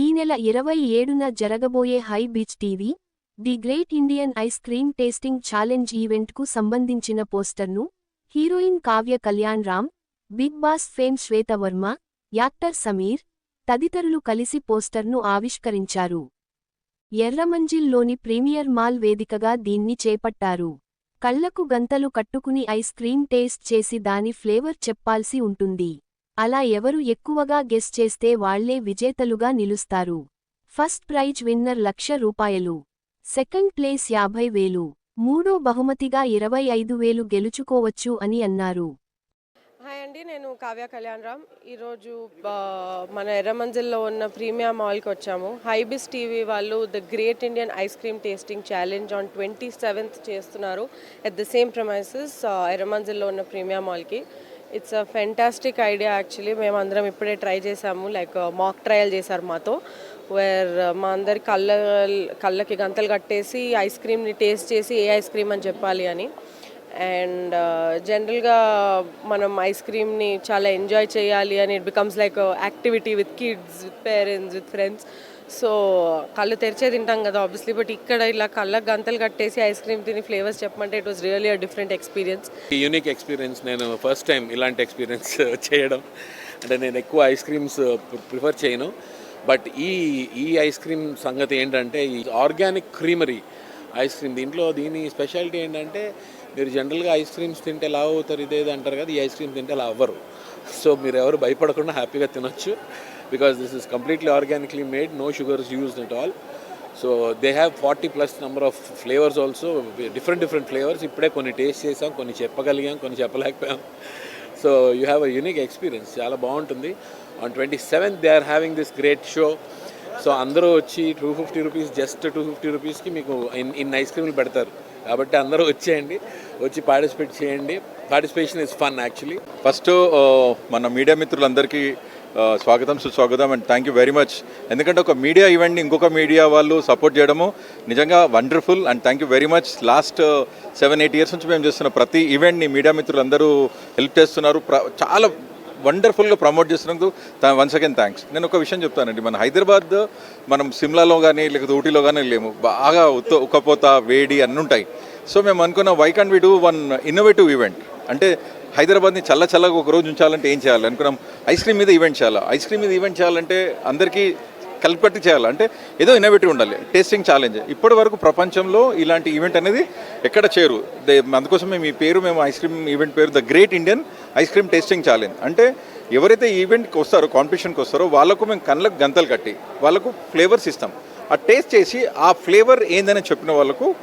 ఈ నెల ఇరవై ఏడున జరగబోయే Hybiz TV the great Indian ice cream tasting challenge ఈవెంట్కు సంబంధించిన పోస్టర్ను heroine Kavya Kalyan Ram Big Boss fame Shwetavarma actor Sameer తదితరులు కలిసి పోస్టర్ను ఆవిష్కరించారు. ఎర్రమంజిల్లోని ప్రీమియర్ మాల్ వేదికగా దీన్ని చేపట్టారు. కళ్ళకు గంతలు కట్టుకుని ఐస్ క్రీమ్ టేస్ట్ చేసి దాని ఫ్లేవర్ చెప్పాల్సి ఉంటుంది. అలా ఎవరు ఎక్కువగా గెస్ చేస్తే వాళ్ళే విజేతలుగా నిలుస్తారు. ఫస్ట్ ప్రైజ్ విన్నర్ లక్ష రూపాయలు. సెకండ్ ప్లేస్ యాభై వేలు. మూడో బహుమతిగా ఇరవై ఐదు వేలు గెలుచుకోవచ్చు అని అన్నారు. హాయ్ అండి నేను కావ్య కళ్యాణ్ రామ్ ఈరోజు మన ఎర్రమంజిల్లో ఉన్న ప్రీమియం మాల్కి వచ్చాము. హైబిస్ టీవీ వాళ్ళు the great Indian ice cream tasting challenge on twenty seventh చేస్తున్నారు. ఎట్ ద సేమ్ ప్రమైసెస్ ఎర్రమంజిల్లో ఉన్న ప్రీమియం మాల్కి it's a fantastic idea actually మేము అందరం ఇప్పుడే ట్రై చేసాము. లైక్ మాక్ ట్రయల్ చేశారు మాతో వేర్ uh, మా అందరి కళ్ళ కళ్ళకి గంతలు కట్టేసి ఐస్ క్రీమ్ని టేస్ట్ చేసి ఏ ఐస్ క్రీమ్ అని చెప్పాలి అని. అండ్ జనరల్గా uh, మనం ఐస్ క్రీమ్ని చాలా ఎంజాయ్ చేయాలి అని. It becomes like activity with kids with parents with friends so కళ్ళు తెరిచే తింటాం కదా ఆబ్వియస్లీ బట్ ఇక్కడ ఇలా కళ్ళకు గంతలు కట్టేసి ఐస్ క్రీమ్ తిని ఫ్లేవర్స్ చెప్పమంటే it was really a different experience unique experience నేను ఫస్ట్ టైం ఇలాంటి ఎక్స్పీరియన్స్ చేయడం. అంటే నేను ఎక్కువ ఐస్ క్రీమ్స్ ప్రిఫర్ చేయను. బట్ ఈ ఈ ఐస్ క్రీమ్ సంగతి ఏంటంటే ఈ ఆర్గానిక్ క్రీమరీ ఐస్ క్రీమ్ దీంట్లో దీని స్పెషాలిటీ ఏంటంటే మీరు జనరల్గా ఐస్ క్రీమ్స్ తింటే లావ్ అవుతారు ఇదేది అంటారు కదా ఈ ఐస్ క్రీమ్ తింటే అలా అవ్వరు. సో మీరు ఎవరు భయపడకుండా హ్యాపీగా తినొచ్చు. Because this is completely organically made no sugars used at all so they have forty plus number of flavours also different different flavours ఇప్పుడే కొన్ని టేస్ట్ చేసాం కొన్ని చెప్పగలిగాం కొన్ని చెప్పలేకపోయాం. So you have a unique experience చాలా బాగుంటుంది. On twenty seventh they are having this great show so అందరూ వచ్చి two fifty rupees just two fifty రూపీస్కి మీకు ఇన్ ఇన్ ఐస్ క్రీమ్లు పెడతారు. కాబట్టి అందరూ వచ్చేయండి వచ్చి పార్టిసిపేట్ చేయండి. Participation is fun actually first మన మీడియా మిత్రులందరికీ స్వాగతం సుస్వాగతం and thank you very much ఎందుకంటే ఒక మీడియా ఈవెంట్ని ఇంకొక మీడియా వాళ్ళు సపోర్ట్ చేయడము నిజంగా wonderful and thank you very much last seven eight years నుంచి మేము చేస్తున్న ప్రతి ఈవెంట్ని మీడియా మిత్రులందరూ హెల్ప్ చేస్తున్నారు. ప్ర- చాలా వండర్ఫుల్గా ప్రమోట్ చేస్తున్నందుకు వన్స్ అగైన్ థ్యాంక్స్ నేను ఒక విషయం చెప్తానండి. మన హైదరాబాద్ మనం సిమ్లాలో కానీ లేకపోతే ఊటీలో కానీ లేము బాగా ఉత్త ఉక్కపోత వేడి అన్నీ ఉంటాయి సో మేము అనుకున్న why can we do one innovative event అంటే హైదరాబాద్ని చల్ల చల్లగా ఒక రోజు ఉంచాలంటే ఏం చేయాలి? అనుకున్నాం. ఐస్ క్రీమ్ మీద ఈవెంట్ చేయాలి? ఐస్ క్రీమ్ మీద ఈవెంట్ చేయాలంటే అందరికీ కలిపట్టి చేయాలి? అంటే ఏదో ఇన్నోవేటివ్ ఉండాలి. టేస్టింగ్ ఛాలెంజ్ ఇప్పటి వరకు ప్రపంచంలో ఇలాంటి ఈవెంట్ అనేది ఎక్కడ చేరు? దే- అందుకోసం మేము ఈ పేరు మేము ఐస్ క్రీమ్ ఈవెంట్ పేరు the great Indian ice cream tasting challenge అంటే ఎవరైతే ఈవెంట్కి వస్తారో కాంపిటీషన్కి వస్తారో వాళ్ళకు మేము కళ్ళకు గంతలు కట్టి వాళ్ళకు ఫ్లేవర్స్ ఇస్తాం. ఆ టేస్ట్ చేసి ఆ ఫ్లేవర్ ఏందని చెప్పిన వాళ్ళకు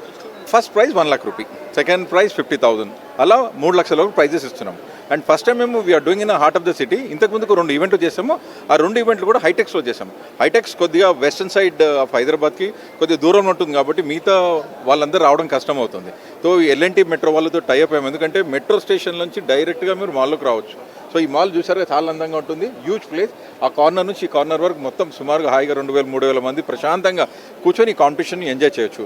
first prize one lakh rupee. Second prize fifty thousand. అలా మూడు లక్షల వరకు ప్రైజెస్ ఇస్తున్నాం. అండ్ ఫస్ట్ టైం మేము we are doing in heart of the city ఇంతకు ముందుకు రెండు ఈవెంట్లు చేసాము. ఆ రెండు ఈవెంట్లు కూడా హైటెక్స్లో చేసాము. హైటెక్స్ కొద్దిగా వెస్టర్న్ సైడ్ ఆఫ్ హైదరాబాద్కి కొద్దిగా దూరం ఉంటుంది కాబట్టి మిగతా వాళ్ళందరూ రావడం కష్టం అవుతుంది so L N T metro వాళ్ళతో టైప్ అయ్యాము. ఎందుకంటే మెట్రో స్టేషన్ నుంచి డైరెక్ట్గా మీరు మాల్లోకి రావచ్చు. సో ఈ మాల్ చూసారుగా చాలా అందంగా ఉంటుంది. హ్యూజ్ ప్లేస్ ఆ కార్నర్ నుంచి ఈ కార్నర్ వరకు మొత్తం సుమారుగా హాయిగా రెండు వేల మూడు వేల మంది ప్రశాంతంగా కూర్చొని ఈ కాంపిటీషన్ ఎంజాయ్ చేయొచ్చు.